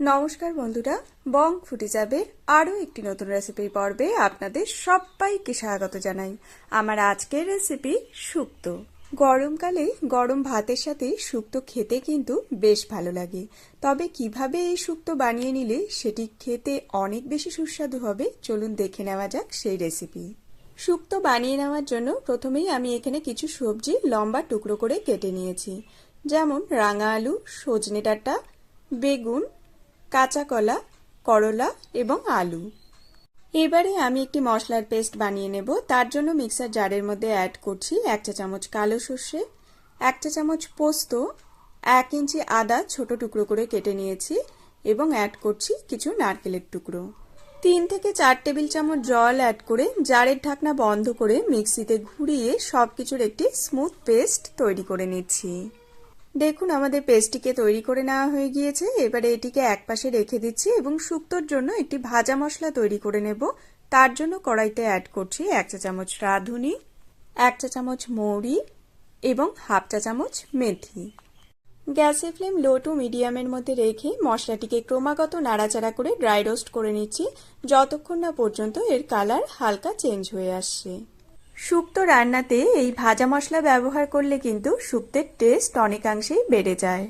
নমস্কার বন্ধুরা, বং ফুটে যাবে আরও একটি নতুন রেসিপির পর্বে আপনাদের সবাইকে স্বাগত জানাই। আমার আজকের রেসিপি শুক্তো। গরমকালে গরম ভাতের সাথে শুক্তো খেতে কিন্তু বেশ ভালো লাগে। তবে কীভাবে এই শুক্তো বানিয়ে নিলে সেটি খেতে অনেক বেশি সুস্বাদু হবে, চলুন দেখে নেওয়া যাক সেই রেসিপি শুক্তো বানিয়ে নেওয়ার জন্য প্রথমেই আমি এখানে কিছু সবজি লম্বা টুকরো করে কেটে নিয়েছি। যেমন রাঙা আলু, সজনে ডাঁটা, বেগুন কাঁচা কলা করলা এবং আলু। এবারে আমি একটি মশলার পেস্ট বানিয়ে নেব। তার জন্য মিক্সার জারের মধ্যে অ্যাড করছি এক চা চামচ কালো সর্ষে, এক চা চামচ পোস্ত, এক ইঞ্চি আদা ছোট টুকরো করে কেটে নিয়েছি এবং অ্যাড করছি কিছু নারকেলের টুকরো। তিন থেকে চার টেবিল চামচ জল অ্যাড করে জারের ঢাকনা বন্ধ করে মিক্সিতে ঘুরিয়ে সব কিছুর একটি স্মুথ পেস্ট তৈরি করে নিচ্ছি। দেখুন, আমাদের পেস্টটিকে তৈরি করে নেওয়া হয়ে গিয়েছে। এবারে এটিকে একপাশে রেখে দিচ্ছি এবং শুক্তোর জন্য একটি ভাজা মশলা তৈরি করে নেব। তার জন্য কড়াইতে অ্যাড করছি এক চা চামচ রাঁধুনি, এক চা চামচ মৌরি এবং হাফ চা চামচ মেথি। গ্যাসের ফ্লেম লো টু মিডিয়ামের মধ্যে রেখে মশলাটিকে ক্রমাগত নাড়াচাড়া করে ড্রাই রোস্ট করে নিচ্ছি। যতক্ষণ না পর্যন্ত এর কালার হালকা চেঞ্জ হয়ে আসছে। শুক্তো রান্নাতে এই ভাজা মশলা ব্যবহার করলে কিন্তু শুক্তের টেস্ট অনেকাংশেই বেড়ে যায়।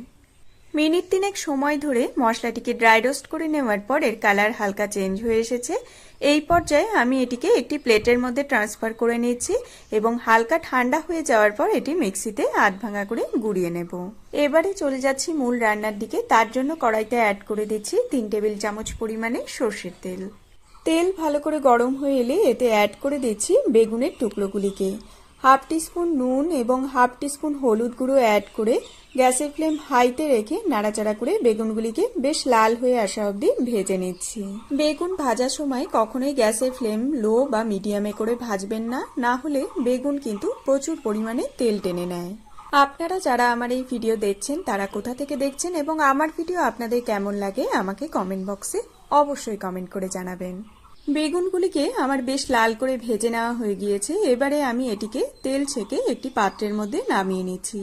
মিনিট তিনেক সময় ধরে মশলাটিকে ড্রাই রোস্ট করে নেওয়ার পর এর কালার হালকা চেঞ্জ হয়ে এসেছে। এই পর্যায়ে আমি এটিকে একটি প্লেটের মধ্যে ট্রান্সফার করে নিয়েছি এবং হালকা ঠান্ডা হয়ে যাওয়ার পর এটি মিক্সিতে আধ ভাঙা করে গুঁড়িয়ে নেব। এবারে চলে যাচ্ছি মূল রান্নার দিকে। তার জন্য কড়াইতে অ্যাড করে দিচ্ছি তিন টেবিল চামচ পরিমাণে সর্ষের তেল। তেল ভালো করে গরম হয়ে এলে এতে অ্যাড করে দিচ্ছি বেগুনের টুকরোগুলিকে। হাফ টিস্পুন নুন এবং হাফ টিস্পুন হলুদ গুঁড়ো অ্যাড করে গ্যাসের ফ্লেম হাইতে রেখে নাড়াচাড়া করে বেগুনগুলিকে বেশ লাল হয়ে আসা অবধি ভেজে নিচ্ছি। বেগুন ভাজার সময় কখনোই গ্যাসের ফ্লেম লো বা মিডিয়ামে করে ভাজবেন না না হলে বেগুন কিন্তু প্রচুর পরিমাণে তেল টেনে নেয়। আপনারা যারা আমার এই ভিডিও দেখছেন, তারা কোথা থেকে দেখছেন এবং আমার ভিডিও আপনাদের কেমন লাগে আমাকে কমেন্ট বক্সে অবশ্যই কমেন্ট করে জানাবেন। বেগুনগুলিকে আমার বেশ লাল করে ভেজে নেওয়া হয়ে গিয়েছে। এবারে আমি এটিকে তেল ছেঁকে একটি পাত্রের মধ্যে নামিয়ে নিচ্ছি।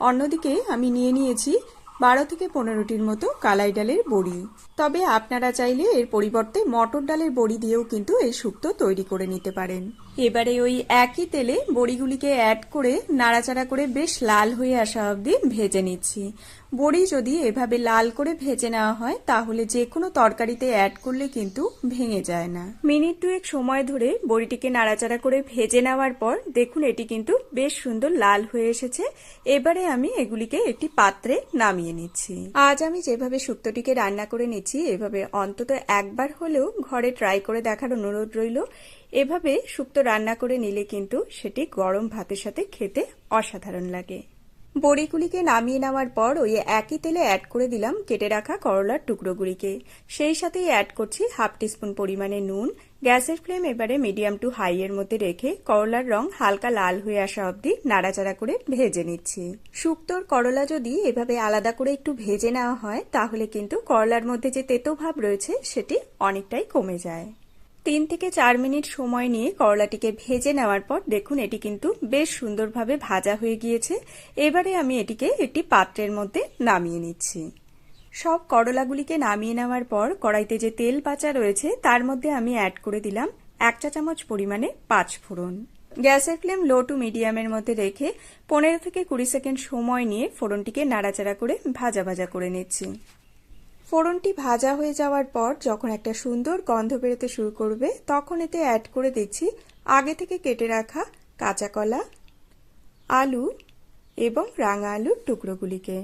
অন্যদিকে আমি নিয়ে নিয়েছি বারো থেকে পনেরোটির মতো কালাই ডালের বড়ি। তবে আপনারা চাইলে এর পরিবর্তে মটর ডালের বড়ি দিয়েও কিন্তু এই শুক্তো তৈরি করে নিতে পারেন। এবারে ওই একই তেলে বড়িগুলিকে অ্যাড করে, নাড়াচাড়া করে বেশ লাল হয়ে আসা অবধি ভেজে নিচ্ছি। বড়ি যদি এভাবে লাল করে ভেজে নেওয়া হয়, তাহলে যে কোনো তরকারিতে অ্যাড করলে কিন্তু ভেঙে যায় না। মিনিট দুয়েক সময় ধরে বড়িটিকে নাড়াচাড়া করে ভেজে নেওয়ার পর, দেখুন এটি কিন্তু বেশ সুন্দর লাল হয়ে এসেছে। এবারে আমি এগুলিকে একটি পাত্রে নামিয়ে নিচ্ছি। আজ আমি যেভাবে শুক্তটিকে রান্না করে নিচ্ছি, এভাবে অন্তত একবার হলেও ঘরে ট্রাই করে দেখার অনুরোধ রইল। এভাবে শুক্তো রান্না করে নিলে কিন্তু সেটি গরম ভাতের সাথে খেতে অসাধারণ লাগে। বড়িগুলিকে নামিয়ে নেওয়ার পর ওই একই তেলে অ্যাড করে দিলাম কেটে রাখা করলার টুকরোগুলিকে। সেই সাথেই অ্যাড করছি হাফ টিস্পুন পরিমাণে নুন। গ্যাসের ফ্লেম এবারে মিডিয়াম টু হাই এর মধ্যে রেখে করলার রং হালকা লাল হয়ে আসা অবধি নাড়াচাড়া করে ভেজে নিচ্ছি। শুক্তোর করলা যদি এভাবে আলাদা করে একটু ভেজে নেওয়া হয়, তাহলে কিন্তু করলার মধ্যে যে তেতো ভাব রয়েছে, সেটি অনেকটাই কমে যায়। তিন থেকে চার মিনিট সময় নিয়ে করলাটিকে ভেজে নেওয়ার পর দেখুন, এটি কিন্তু বেশ সুন্দরভাবে ভাজা হয়ে গিয়েছে। এবারে আমি এটিকে একটি পাত্রের মধ্যে নামিয়ে নিচ্ছি। সব করলাগুলিকে নামিয়ে নেওয়ার পর কড়াইতে যে তেল পাচা রয়েছে, তার মধ্যে আমি অ্যাড করে দিলাম এক চা চামচ পরিমাণে পাঁচ ফোড়ন। গ্যাসের ফ্লেম লো টু মিডিয়ামের মধ্যে রেখে পনেরো থেকে কুড়ি সেকেন্ড সময় নিয়ে ফোড়নটিকে নাড়াচাড়া করে ভাজা ভাজা করে নিচ্ছি। ফোড়নটি ভাজা হয়ে যাওয়ার পর যখন একটা সুন্দর গন্ধ বেরোতে শুরু করবে, তখন এতে অ্যাড করে দিচ্ছি আগে থেকে কেটে রাখা কাঁচা কলা, আলু এবং রাঙা আলুর টুকরোগুলিকে।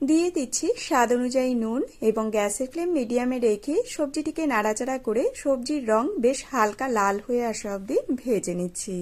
দিয়ে দিচ্ছি স্বাদ অনুযায়ী নুন এবং গ্যাসের ফ্লেম মিডিয়ামে রেখে সবজিটিকে নাড়াচাড়া করে সবজির রং বেশ হালকা লাল হয়ে আসা অবধি ভেজে নিচ্ছি।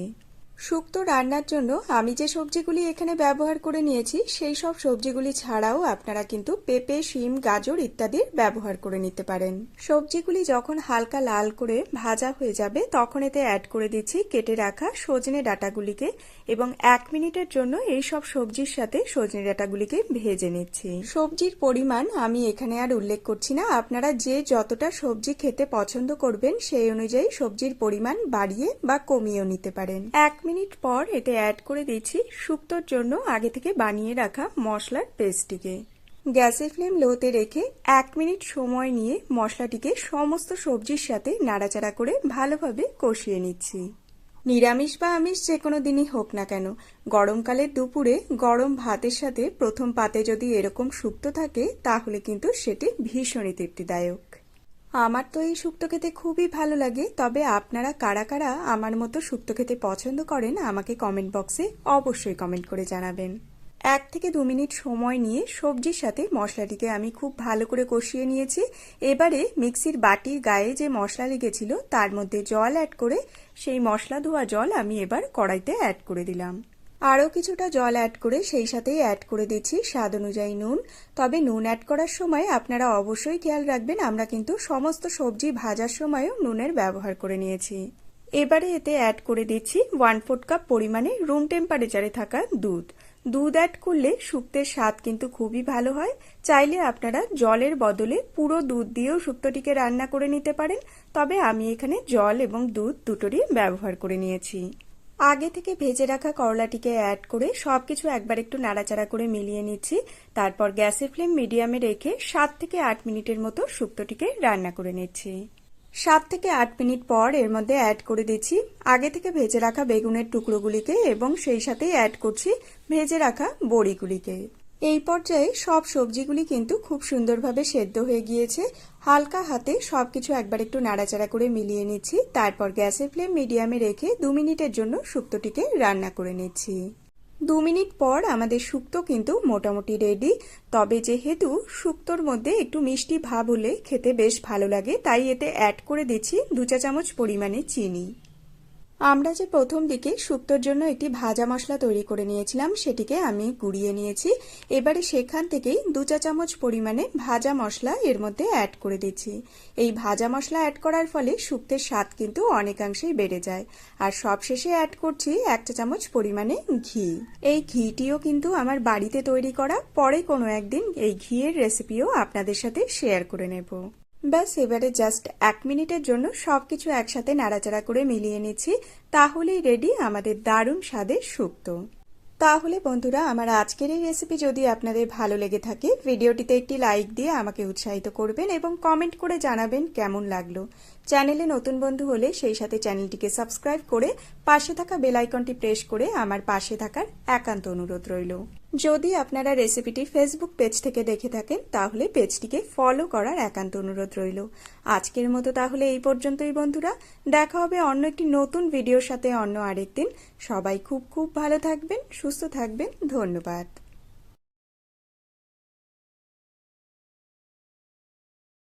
শুক্তো রান্নার জন্য আমি যে সবজিগুলি এখানে ব্যবহার করে নিয়েছি, সেই সব সবজিগুলি ছাড়াও আপনারা কিন্তু পেঁপে, শিম, গাজর ইত্যাদির ব্যবহার করে নিতে পারেন। সবজিগুলি যখন হালকা লাল করে ভাজা হয়ে যাবে, তখন এতে অ্যাড করে দিচ্ছি কেটে রাখা সজনে ডাটাগুলিকে এবং এক মিনিটের জন্য এই সব সবজির সাথে সজনে ডাটাগুলিকে ভেজে নিচ্ছি। সবজির পরিমাণ আমি এখানে আর উল্লেখ করছি না। আপনারা যে যতটা সবজি খেতে পছন্দ করবেন, সেই অনুযায়ী সবজির পরিমাণ বাড়িয়ে বা কমিয়েও নিতে পারেন। এক মিনিট পর এতে অ্যাড করে দিচ্ছি শুক্তোর জন্য আগে থেকে বানিয়ে রাখা মশলার পেস্টটিকে গ্যাসের ফ্লেম লোতে রেখে এক মিনিট সময় নিয়ে মশলাটিকে সমস্ত সবজির সাথে নাড়াচাড়া করে ভালোভাবে কষিয়ে নিচ্ছি। নিরামিষ বা আমিষ যে কোনো দিনই হোক না কেন গরমকালের দুপুরে গরম ভাতের সাথে প্রথম পাতে যদি এরকম শুক্তো থাকে, তাহলে কিন্তু সেটি ভীষণই তৃপ্তিদায়ক। আমার তো এই শুক্তো খেতে খুবই ভালো লাগে, তবে আপনারা কারা কারা আমার মতো শুক্তো খেতে পছন্দ করেন আমাকে কমেন্ট বক্সে অবশ্যই কমেন্ট করে জানাবেন। এক থেকে দু মিনিট সময় নিয়ে সবজির সাথে মশলাটিকে আমি খুব ভালো করে কষিয়ে নিয়েছি। এবারে মিক্সির বাটির গায়ে যে মশলা লেগেছিল, তার মধ্যে জল অ্যাড করে সেই মশলা ধোয়া জল আমি এবার কড়াইতে অ্যাড করে দিলাম। আরও কিছুটা জল অ্যাড করে সেই সাথেই অ্যাড করে দিচ্ছি স্বাদ অনুযায়ী নুন। তবে নুন অ্যাড করার সময় আপনারা অবশ্যই খেয়াল রাখবেন, আমরা কিন্তু সমস্ত সবজি ভাজার সময়ও নুনের ব্যবহার করে নিয়েছি। এবারে এতে অ্যাড করে দিচ্ছি ওয়ান ফোর্থ কাপ পরিমাণে রুম টেম্পারেচারে থাকা দুধ। দুধ অ্যাড করলে শুক্তের স্বাদ কিন্তু খুবই ভালো হয়। চাইলে আপনারা জলের বদলে পুরো দুধ দিয়েও শুক্তটিকে রান্না করে নিতে পারেন। তবে আমি এখানে জল এবং দুধ দুটোরই ব্যবহার করে নিয়েছি। আগে থেকে ভেজে রাখা করলাটিকে অ্যাড করে সবকিছু একবার একটু নাড়াচাড়া করে মিলিয়ে নিচ্ছি। তারপর গ্যাসের ফ্লেম মিডিয়ামে রেখে সাত থেকে আট মিনিটের মতো শুক্তটিকে রান্না করে নিচ্ছি। সাত থেকে আট মিনিট পর এর মধ্যে অ্যাড করে দিচ্ছি। আগে থেকে ভেজে রাখা বেগুনের টুকরোগুলিকে এবং সেই সাথেই অ্যাড করছি ভেজে রাখা বড়িগুলিকে। এই পর্যায়ে সব সবজিগুলি কিন্তু খুব সুন্দরভাবে সেদ্ধ হয়ে গিয়েছে। হালকা হাতে সব কিছু একবার একটু নাড়াচাড়া করে মিলিয়ে নিচ্ছি। তারপর গ্যাসের ফ্লেম মিডিয়ামে রেখে দু মিনিটের জন্য শুক্তটিকে রান্না করে নিচ্ছি। দু মিনিট পর আমাদের শুক্তো কিন্তু মোটামুটি রেডি। তবে যেহেতু শুক্তোর মধ্যে একটু মিষ্টি ভাব হলে খেতে বেশ ভালো লাগে, তাই এতে অ্যাড করে দিচ্ছি দু চা চামচ পরিমাণে চিনি। আমরা যে প্রথম দিকে শুক্তোর জন্য একটি ভাজা মশলা তৈরি করে নিয়েছিলাম, সেটিকে আমি গুঁড়িয়ে নিয়েছি। এবারে সেখান থেকেই দু চা চামচ পরিমাণে ভাজা মশলা এর মধ্যে অ্যাড করে দিচ্ছি। এই ভাজা মশলা অ্যাড করার ফলে শুক্তের স্বাদ কিন্তু অনেকাংশেই বেড়ে যায়। আর সবশেষে অ্যাড করছি এক চা চামচ পরিমাণে ঘি। এই ঘিটিও কিন্তু আমার বাড়িতে তৈরি করা, পরে কোনো একদিন এই ঘিয়ের রেসিপিও আপনাদের সাথে শেয়ার করে নেব। ব্যাস, এবারে জাস্ট এক মিনিটের জন্য সবকিছু একসাথে নাড়াচাড়া করে মিলিয়ে নিচ্ছি। তাহলেই রেডি আমাদের দারুণ স্বাদের শুক্তো তাহলে বন্ধুরা, আমার আজকের এই রেসিপি যদি আপনাদের ভালো লেগে থাকে, ভিডিওটিতে একটি লাইক দিয়ে আমাকে উৎসাহিত করবেন এবং কমেন্ট করে জানাবেন কেমন লাগল। চ্যানেলে নতুন বন্ধু হলে সেই সাথে চ্যানেলটিকে সাবস্ক্রাইব করে পাশে থাকা বেল আইকনটি প্রেস করে আমার পাশে থাকার একান্ত অনুরোধ রইল। যদি আপনারা রেসিপিটি ফেসবুক পেজ থেকে দেখে থাকেন, তাহলে পেজটিকে ফলো করার একান্ত অনুরোধ রইল। আজকের মতো তাহলে এই পর্যন্তই, বন্ধুরা। দেখা হবে অন্য একটি নতুন ভিডিওর সাথে অন্য আরেকদিন সবাই খুব খুব ভালো থাকবেন, সুস্থ থাকবেন। ধন্যবাদ।